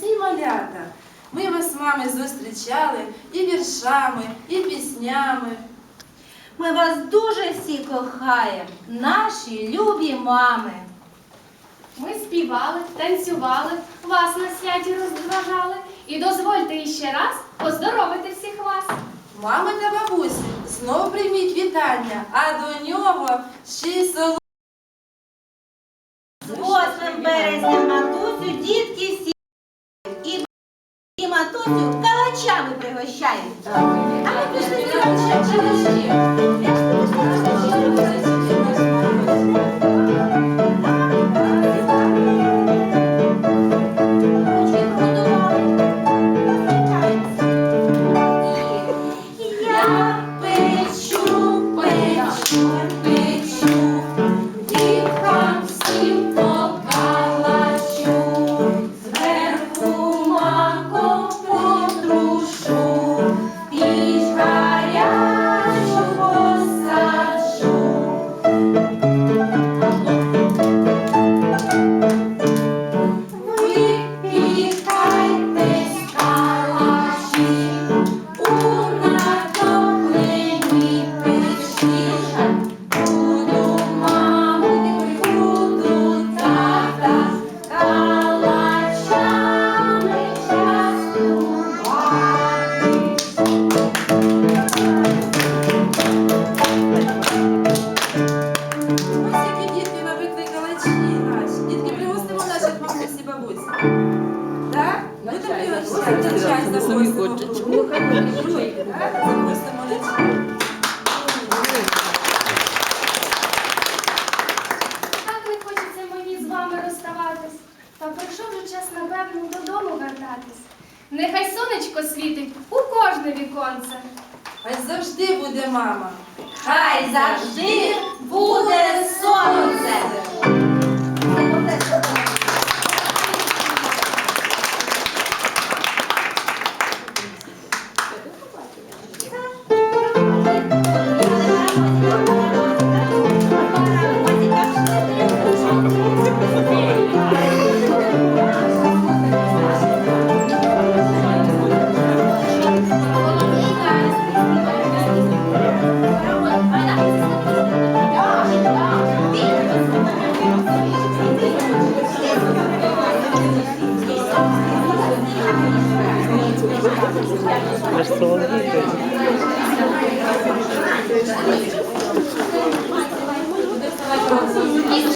Всі малята. Ми вас, мами, зустрічали і віршами, і піснями. Ми вас дуже всі кохаємо, наші любі мами. Ми співали, танцювали, вас на святі розважали. І дозвольте іще раз поздоровити всіх вас. Мами та бабусі, знову прийміть вітання, а до нього ще й соло. З 8 березня матусю калачами пригощають. А ми пішли з калачами. Я печу, печу, печу, Так? На не хочеться мені з вами розставатись. Та прийшов вже час, напевно, додому вертатись. Нехай сонечко світить у кожне віконце. Хай завжди буде мама. Хай завжди буде сонце. Resolvite.